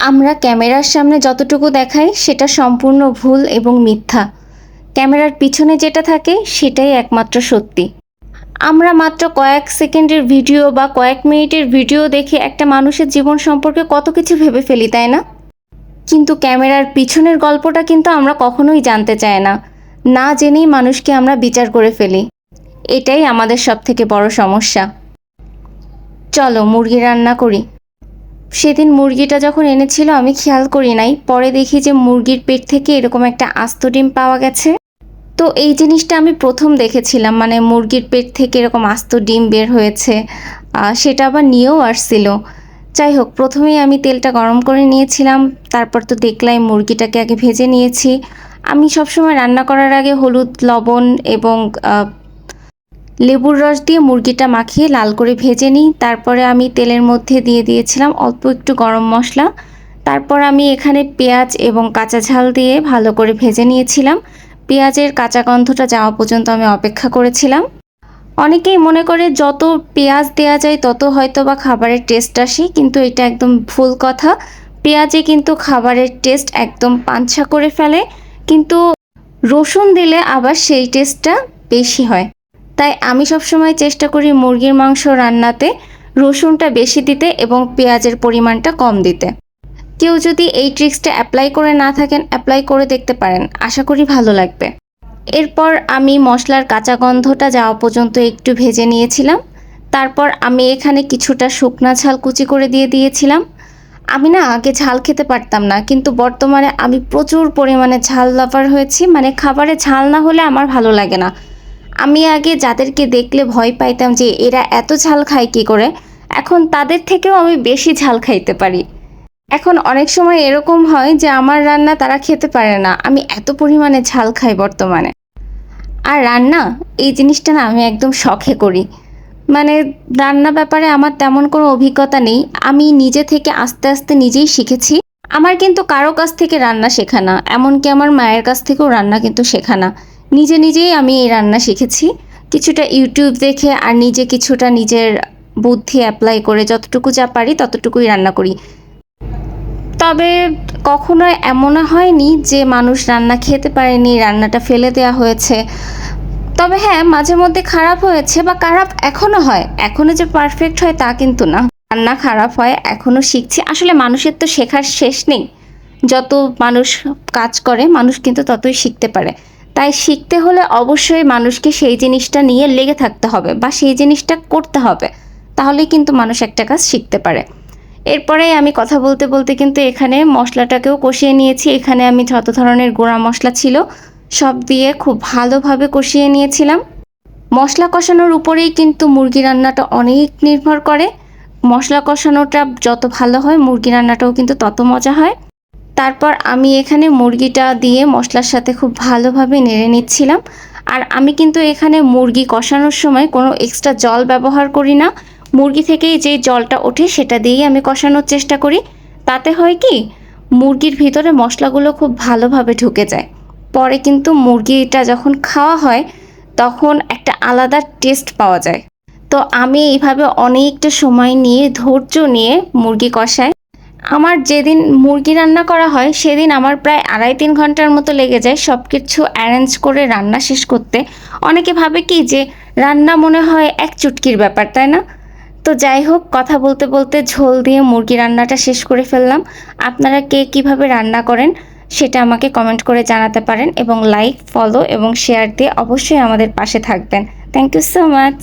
আমরা ক্যামেরার সামনে যতটুকু দেখাই, সেটা সম্পূর্ণ ভুল এবং মিথ্যা। ক্যামেরার পিছনে যেটা থাকে, সেটাই একমাত্র সত্যি। আমরা মাত্র কয়েক সেকেন্ডের ভিডিও বা কয়েক মিনিটের ভিডিও দেখে একটা মানুষের জীবন সম্পর্কে কত কিছু ভেবে ফেলি, তাই না? কিন্তু ক্যামেরার পিছনের গল্পটা কিন্তু আমরা কখনোই জানতে চাই না। না জেনেই মানুষকে আমরা বিচার করে ফেলি। এটাই আমাদের সব থেকে বড় সমস্যা। চলো, মুরগি রান্না করি। সেদিন মুরগিটা যখন এনেছিল, আমি খেয়াল করি নাই। পরে দেখি যে মুরগির পেট থেকে এরকম একটা আস্ত ডিম পাওয়া গেছে। তো এই জিনিসটা আমি প্রথম দেখেছিলাম মানে মুরগির পেট থেকে এরকম আস্ত ডিম বের হয়েছে। সেটা আবার নিয়েও আসছিল। যাই হোক, প্রথমেই আমি তেলটা গরম করে নিয়েছিলাম, তারপর তো দেখলাই মুরগিটাকে আগে ভেজে নিয়েছি। আমি সবসময় রান্না করার আগে হলুদ, লবণ এবং লেবুর রস দিয়ে মুরগিটা মাখিয়ে লাল করে ভেজে নিই। তারপরে আমি তেলের মধ্যে দিয়ে দিয়েছিলাম অল্প একটু গরম মশলা। তারপর আমি এখানে পেঁয়াজ এবং কাঁচা ঝাল দিয়ে ভালো করে ভেজে নিয়েছিলাম। পেঁয়াজের কাঁচা গন্ধটা যাওয়া পর্যন্ত আমি অপেক্ষা করেছিলাম। অনেকেই মনে করে যত পেঁয়াজ দেওয়া যায় তত হয়তো বা খাবারের টেস্ট আসে, কিন্তু এটা একদম ভুল কথা। পেঁয়াজে কিন্তু খাবারের টেস্ট একদম পাঞ্ছা করে ফেলে, কিন্তু রসুন দিলে আবার সেই টেস্টটা বেশি হয়। তাই আমি সবসময় চেষ্টা করি মুরগির মাংস রান্নাতে রসুনটা বেশি দিতে এবং পেঁয়াজের পরিমাণটা কম দিতে। কেউ যদি এই ট্রিক্সটা অ্যাপ্লাই করে না থাকেন, অ্যাপ্লাই করে দেখতে পারেন। আশা করি ভালো লাগবে। এরপর আমি মশলার কাঁচা গন্ধটা যাওয়া পর্যন্ত একটু ভেজে নিয়েছিলাম। তারপর আমি এখানে কিছুটা শুকনা ঝাল কুচি করে দিয়ে দিয়েছিলাম। আমি না আগে ঝাল খেতে পারতাম না, কিন্তু বর্তমানে আমি প্রচুর পরিমাণে ঝাল লাভার হয়েছি। মানে খাবারে ঝাল না হলে আমার ভালো লাগে না। আমি আগে যাদেরকে দেখলে ভয় পাইতাম যে এরা এত ঝাল খায় কি করে, এখন তাদের থেকেও আমি বেশি ঝাল খাইতে পারি। এখন অনেক সময় এরকম হয় যে আমার রান্না তারা খেতে পারে না, আমি এত পরিমাণে ঝাল খাই বর্তমানে। আর রান্না, এই জিনিসটা না আমি একদম শখে করি। মানে রান্না ব্যাপারে আমার তেমন কোনো অভিজ্ঞতা নেই, আমি নিজে থেকে আস্তে আস্তে নিজেই শিখেছি। আমার কিন্তু কারও কাছ থেকে রান্না শেখা না, এমনকি আমার মায়ের কাছ থেকেও রান্না কিন্তু শেখা না। নিজে নিজেই আমি এই রান্না শিখেছি। কিছুটা ইউটিউব দেখে আর নিজে কিছুটা নিজের বুদ্ধি অ্যাপ্লাই করে যতটুকু যা পারি ততটুকুই রান্না করি। তবে কখনো এমনও হয়নি যে মানুষ রান্না খেতে পারেনি, রান্নাটা ফেলে দেওয়া হয়েছে। তবে হ্যাঁ মাঝে মধ্যে খারাপ হয়েছে বা খারাপ এখনও হয়। এখনও যে পারফেক্ট হয় তা কিন্তু না। রান্না খারাপ হয়, এখনও শিখছি। আসলে মানুষের তো শেখার শেষ নেই। যত মানুষ কাজ করে, মানুষ কিন্তু ততই শিখতে পারে। তাই শিখতে হলে অবশ্যই মানুষকে সেই জিনিসটা নিয়ে লেগে থাকতে হবে বা সেই জিনিসটা করতে হবে। তাহলেই কিন্তু মানুষ একটা কাজ শিখতে পারে। এরপরে আমি কথা বলতে বলতে কিন্তু এখানে মশলাটাকেও কষিয়ে নিয়েছি। এখানে আমি যত ধরনের গোড়া মশলা ছিল সব দিয়ে খুব ভালোভাবে কষিয়ে নিয়েছিলাম। মশলা কষানোর উপরেই কিন্তু মুরগি রান্নাটা অনেক নির্ভর করে। মশলা কষানোটা যত ভালো হয়, মুরগি রান্নাটাও কিন্তু তত মজা হয়। তারপর আমি এখানে মুরগিটা দিয়ে মশলার সাথে খুব ভালোভাবে নেড়ে নিচ্ছিলাম। আর আমি কিন্তু এখানে মুরগি কষানোর সময় কোনো এক্সট্রা জল ব্যবহার করি না। মুরগি থেকেই যে জলটা ওঠে সেটা দিয়েই আমি কষানোর চেষ্টা করি। তাতে হয় কি, মুরগির ভিতরে মশলাগুলো খুব ভালোভাবে ঢুকে যায়। পরে কিন্তু মুরগিটা যখন খাওয়া হয়, তখন একটা আলাদা টেস্ট পাওয়া যায়। তো আমি এইভাবে অনেকটা সময় নিয়ে ধৈর্য নিয়ে মুরগি কষাই। আমার যেদিন মুরগি রান্না করা হয়, সেদিন আমার প্রায় আড়াই তিন ঘণ্টার মতো লেগে যায় সব কিছু অ্যারেঞ্জ করে রান্না শেষ করতে। অনেকে ভাবে কি যে রান্না মনে হয় এক চুটকির ব্যাপার, তাই না? তো যাই হোক, কথা বলতে বলতে ঝোল দিয়ে মুরগি রান্নাটা শেষ করে ফেললাম। আপনারা কে কীভাবে রান্না করেন সেটা আমাকে কমেন্ট করে জানাতে পারেন এবং লাইক ফলো এবং শেয়ার দিয়ে অবশ্যই আমাদের পাশে থাকবেন। Thank you so much